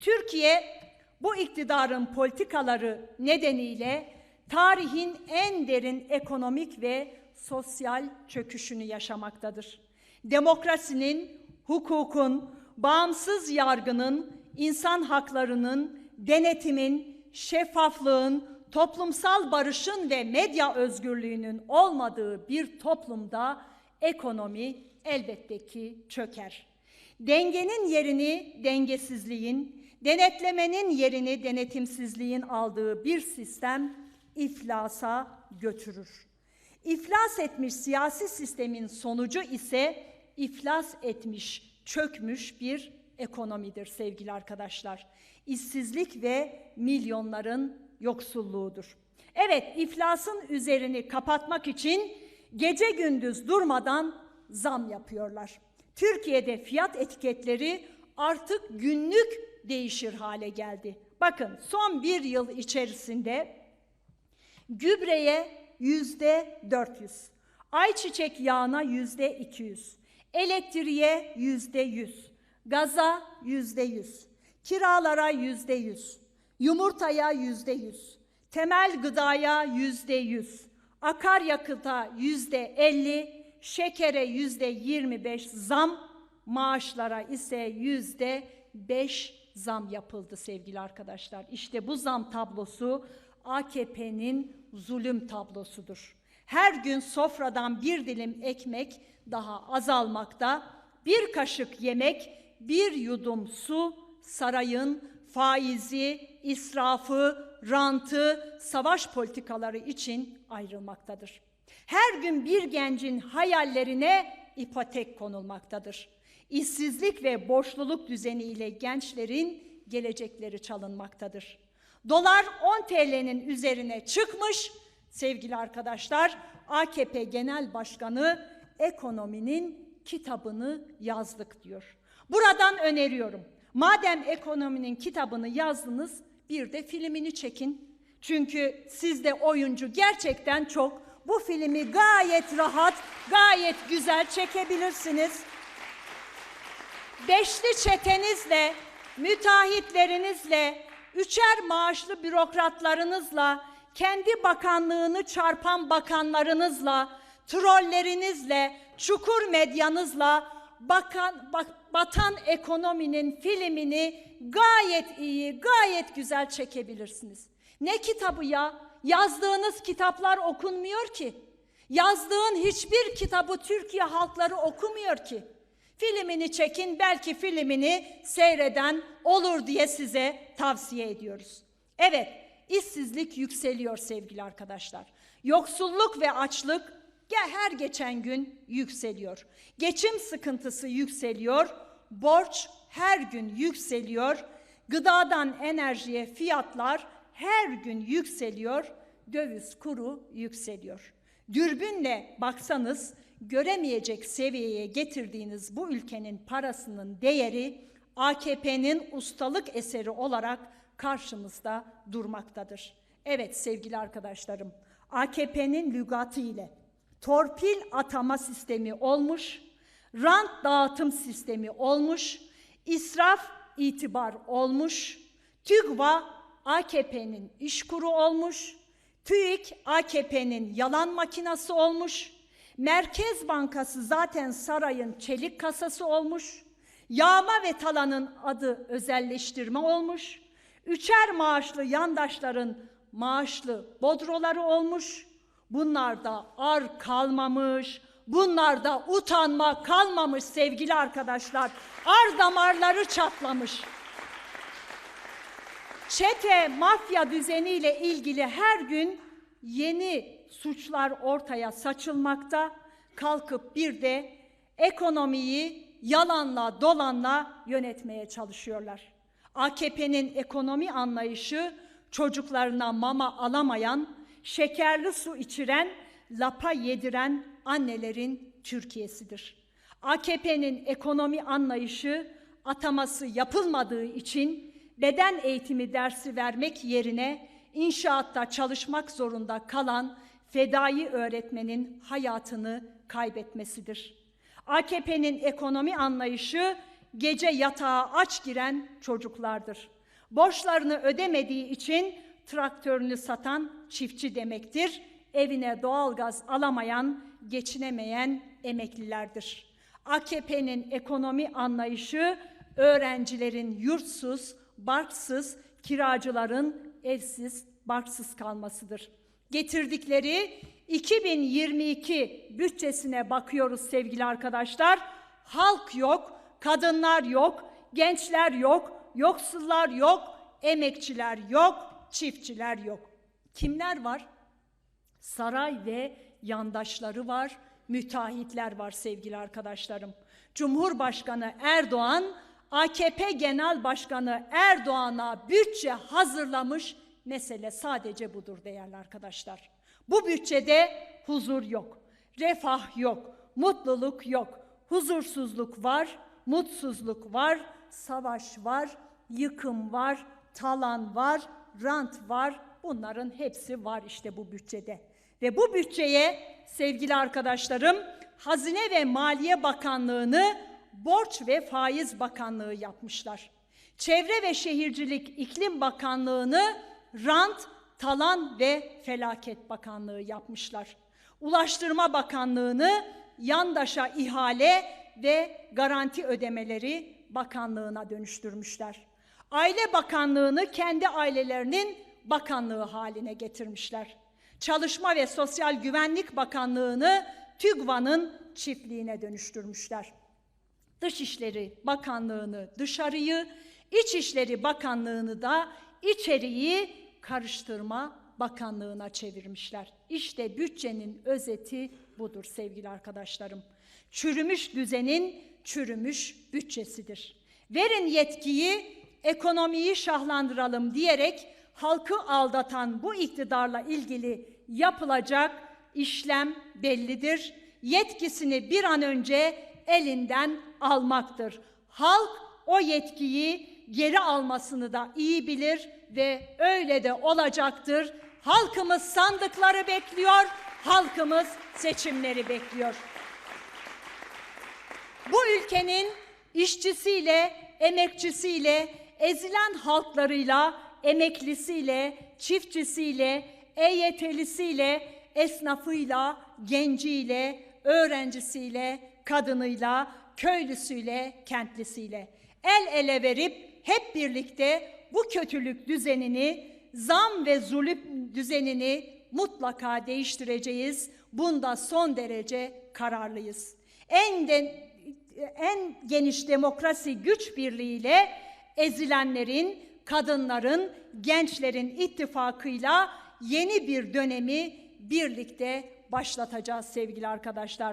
Türkiye bu iktidarın politikaları nedeniyle tarihin en derin ekonomik ve sosyal çöküşünü yaşamaktadır. Demokrasinin, hukukun, bağımsız yargının, insan haklarının, denetimin, şeffaflığın, toplumsal barışın ve medya özgürlüğünün olmadığı bir toplumda ekonomi elbette ki çöker. Dengenin yerini dengesizliğin, denetlemenin yerini denetimsizliğin aldığı bir sistem iflasa götürür. İflas etmiş siyasi sistemin sonucu ise iflas etmiş, çökmüş bir ekonomidir sevgili arkadaşlar. İşsizlik ve milyonların yoksulluğudur. Evet, iflasın üzerini kapatmak için gece gündüz durmadan zam yapıyorlar. Türkiye'de fiyat etiketleri artık günlük değişir hale geldi. Bakın son bir yıl içerisinde gübreye yüzde 400, ayçiçek yağına yüzde 200, elektriğe yüzde 100, gaza yüzde 100, kiralara yüzde 100, yumurtaya yüzde 100, temel gıdaya yüzde 100, akaryakıta yüzde 50, şekere yüzde 25 zam, maaşlara ise yüzde 5 zam yapıldı sevgili arkadaşlar. İşte bu zam tablosu AKP'nin zulüm tablosudur. Her gün sofradan bir dilim ekmek daha azalmakta, bir kaşık yemek, bir yudum su sarayın faizi, israfı, rantı, savaş politikaları için ayrılmaktadır. Her gün bir gencin hayallerine ipotek konulmaktadır. İşsizlik ve borçluluk düzeniyle gençlerin gelecekleri çalınmaktadır. Dolar 10 TL'nin üzerine çıkmış sevgili arkadaşlar. AKP Genel Başkanı ekonominin kitabını yazdık diyor. Buradan öneriyorum. Madem ekonominin kitabını yazdınız bir de filmini çekin. Çünkü sizde oyuncu gerçekten çok. Bu filmi gayet rahat, gayet güzel çekebilirsiniz. Beşli çetenizle, müteahhitlerinizle, üçer maaşlı bürokratlarınızla, kendi bakanlığını çarpan bakanlarınızla, trollerinizle, çukur medyanızla bakan, bak, batan ekonominin filmini gayet iyi, gayet güzel çekebilirsiniz. Ne kitabı ya? Yazdığınız kitaplar okunmuyor ki. Yazdığın hiçbir kitabı Türkiye halkları okumuyor ki. Filmini çekin belki filmini seyreden olur diye size tavsiye ediyoruz. Evet, işsizlik yükseliyor sevgili arkadaşlar. Yoksulluk ve açlık her geçen gün yükseliyor. Geçim sıkıntısı yükseliyor. Borç her gün yükseliyor. Gıdadan enerjiye fiyatlar her gün yükseliyor. Döviz kuru yükseliyor. Dürbünle baksanız göremeyecek seviyeye getirdiğiniz bu ülkenin parasının değeri AKP'nin ustalık eseri olarak karşımızda durmaktadır. Evet sevgili arkadaşlarım, AKP'nin lügatı ile torpil atama sistemi olmuş, rant dağıtım sistemi olmuş, israf itibar olmuş, TÜGVA AKP'nin işkuru olmuş, TÜİK AKP'nin yalan makinası olmuş, Merkez Bankası zaten sarayın çelik kasası olmuş, yağma ve talanın adı özelleştirme olmuş, üçer maaşlı yandaşların maaşlı bodroları olmuş, bunlarda ar kalmamış, bunlarda utanma kalmamış sevgili arkadaşlar, ar damarları çatlamış. Çete, mafya düzeniyle ilgili her gün yeni suçlar ortaya saçılmakta, kalkıp bir de ekonomiyi yalanla dolanla yönetmeye çalışıyorlar. AKP'nin ekonomi anlayışı çocuklarına mama alamayan, şekerli su içiren, lapa yediren annelerin Türkiye'sidir. AKP'nin ekonomi anlayışı ataması yapılmadığı için beden eğitimi dersi vermek yerine inşaatta çalışmak zorunda kalan fedai öğretmenin hayatını kaybetmesidir. AKP'nin ekonomi anlayışı gece yatağa aç giren çocuklardır. Borçlarını ödemediği için traktörünü satan çiftçi demektir. Evine doğalgaz alamayan, geçinemeyen emeklilerdir. AKP'nin ekonomi anlayışı öğrencilerin yurtsuz, barksız, kiracıların evsiz, barksız kalmasıdır. Getirdikleri 2022 bütçesine bakıyoruz sevgili arkadaşlar. Halk yok, kadınlar yok, gençler yok, yoksullar yok, emekçiler yok, çiftçiler yok. Kimler var? Saray ve yandaşları var, müteahhitler var sevgili arkadaşlarım. Cumhurbaşkanı Erdoğan, AKP Genel Başkanı Erdoğan'a bütçe hazırlamış. Mesele sadece budur değerli arkadaşlar. Bu bütçede huzur yok, refah yok, mutluluk yok, huzursuzluk var, mutsuzluk var, savaş var, yıkım var, talan var, rant var. Bunların hepsi var işte bu bütçede. Ve bu bütçeye sevgili arkadaşlarım Hazine ve Maliye Bakanlığı'nı Borç ve Faiz Bakanlığı yapmışlar. Çevre ve Şehircilik İklim Bakanlığı'nı Rant, Talan ve Felaket Bakanlığı yapmışlar. Ulaştırma Bakanlığı'nı yandaşa ihale ve garanti ödemeleri bakanlığına dönüştürmüşler. Aile Bakanlığı'nı kendi ailelerinin bakanlığı haline getirmişler. Çalışma ve Sosyal Güvenlik Bakanlığı'nı TÜGVA'nın çiftliğine dönüştürmüşler. Dışişleri Bakanlığı'nı dışarıyı, İçişleri Bakanlığı'nı da içeriği karıştırma bakanlığına çevirmişler. İşte bütçenin özeti budur sevgili arkadaşlarım. Çürümüş düzenin çürümüş bütçesidir. Verin yetkiyi, ekonomiyi şahlandıralım diyerek halkı aldatan bu iktidarla ilgili yapılacak işlem bellidir. Yetkisini bir an önce elinden almaktır. Halk o yetkiyi geri almasını da iyi bilir ve öyle de olacaktır. Halkımız sandıkları bekliyor, halkımız seçimleri bekliyor. Bu ülkenin işçisiyle, emekçisiyle, ezilen halklarıyla, emeklisiyle, çiftçisiyle, EYT'lisiyle, esnafıyla, genciyle, öğrencisiyle, kadınıyla, köylüsüyle, kentlisiyle el ele verip hep birlikte bu kötülük düzenini, zam ve zulüm düzenini mutlaka değiştireceğiz. Bunda son derece kararlıyız. En de, en geniş demokrasi güç birliğiyle ezilenlerin, kadınların, gençlerin ittifakıyla yeni bir dönemi birlikte başlatacağız sevgili arkadaşlar.